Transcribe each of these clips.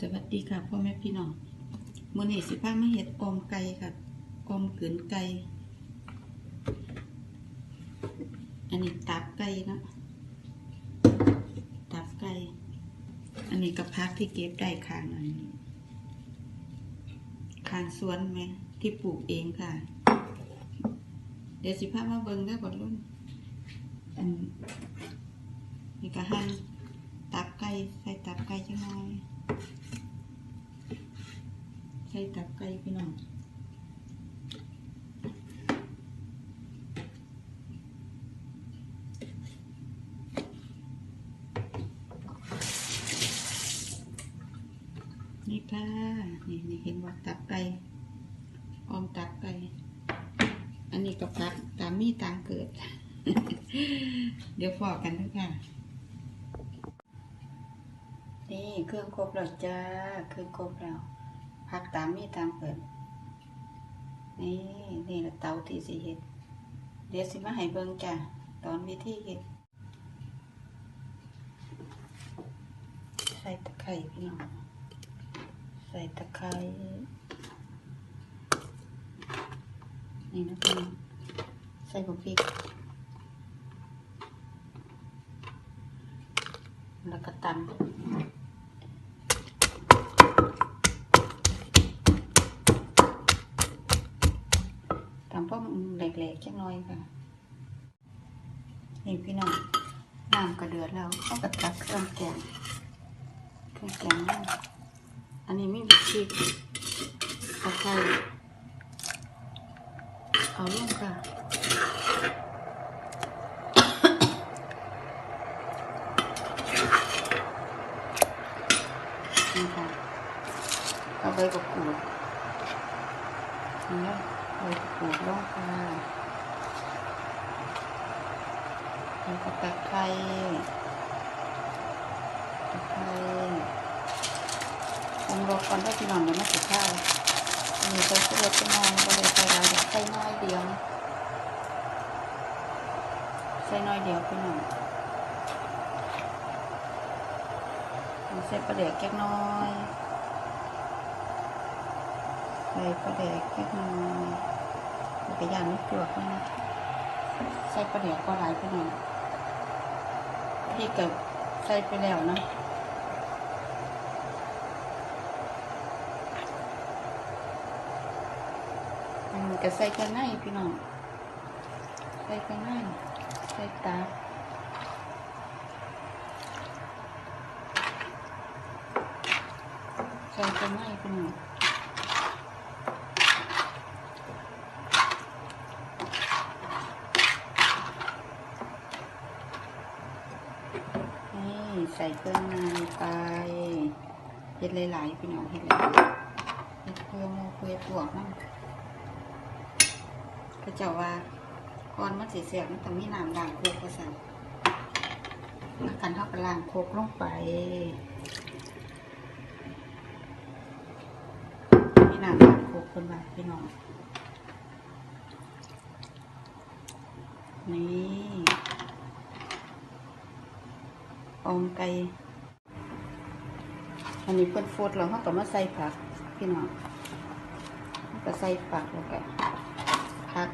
สวัสดีค่ะพ่อแม่พี่น้องมื้อนี้สิพามาเฮ็ดอมไก่ค่ะออมขืนไก่ อันนี้ตับไก่นะตับไก่ อันนี้กับพักที่เก็บได้ข้างอันนี้ข้างสวนแม่ที่ปลูกเองค่ะ เดี๋ยวสิพามาเบิ่งได้บ่รุ่นอันนี่ก็หั่นตับไก่ใส่ตับไก่จังหน่อยใส่ตับไก่พี่น้องนี่ค่ะนี่นี่เห็นว่าตับไก่ออมตับไก่อันนี้กับตับตามมีตามเกิด เดี๋ยวฟอกกันด้วยค่ะนี่เครื่องครบแล้วจ้า เครื่องครบแล้ว พักตามมีตามเกิดนี่นี่ละเตาที่สิเฮ็ดเดี๋ยวสิมาให้เบิ่งจ้ะตอนวิธีเฮ็ดใส่ตะไคร้พี่น้องใส่ตะไคร้นี่นะพี่น้องใส่บุพริกแล้วก็ตำ ตำพ่อมแหลกๆจักหน่อยค่ะ นี่พี่น้องน้ำกระเดือดแล้วเขาก็ตักเครื่องแกงเครื่องแกงนี่อันนี้ไม่มีพริกตะไคร้เอาลงค่ะนี่ค่ะเอาใบกระกูดนี่ นะใบกระกูดลงค่ะแล้วก็ตะไคร้ตะไคร้ปรุงรสก่อนได้พี่น้องเดี๋ยวมาสิข้าวอันนี้ใส่เสื้อจะนอนก็เลยใส่เราใส่น้อยเดียวใส่น้อยเดียวพี่น้องใส่ปลาแดกแก๊กน้อยใส่ปลาแดกแค่น้อย แล้วก็ย่างไม่เกลือกนะใส่ปลาแดกก็หลายไปหน่อยพี่เกิดใส่ไปแล้วนะอันก็ใส่กันง่ายพี่น้อง ใส่กันง่ายใส่ตาใส่กันง่ายพี่น้อง นี่ใส่เครื่องในไปเฮ็ดหลายๆพี่น้องเฮ็ดหลายเฮ็ดเพื่อมูเพื่อพวกนั่นก็จ้าว่าก่อนมันสิเสียบมันต้องมีน้ำล้างโคกก็สั่นแล้วกันเท่ากับล้างโคกลงไปมีน้ำล้างโคกคนว่าพี่น้องนี่ ออมไก่อันนี้เพิ่นฟูดแล้วเขาก็มาใส่ผักพี่น้องก็ใส่ผักแล้วก็ผัก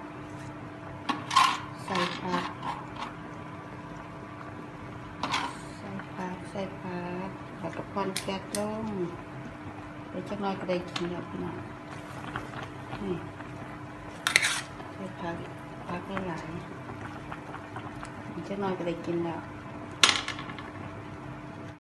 ใส่ผัก ใส่ผัก ใส่ผักแล้วก็พอนแก๊สลงเดี๋ยวจักน้อยก็ได้กินแล้วพี่น้องนี่ใส่ผักผักหลายๆเดี๋ยวจักน้อยก็ได้กินแล้ว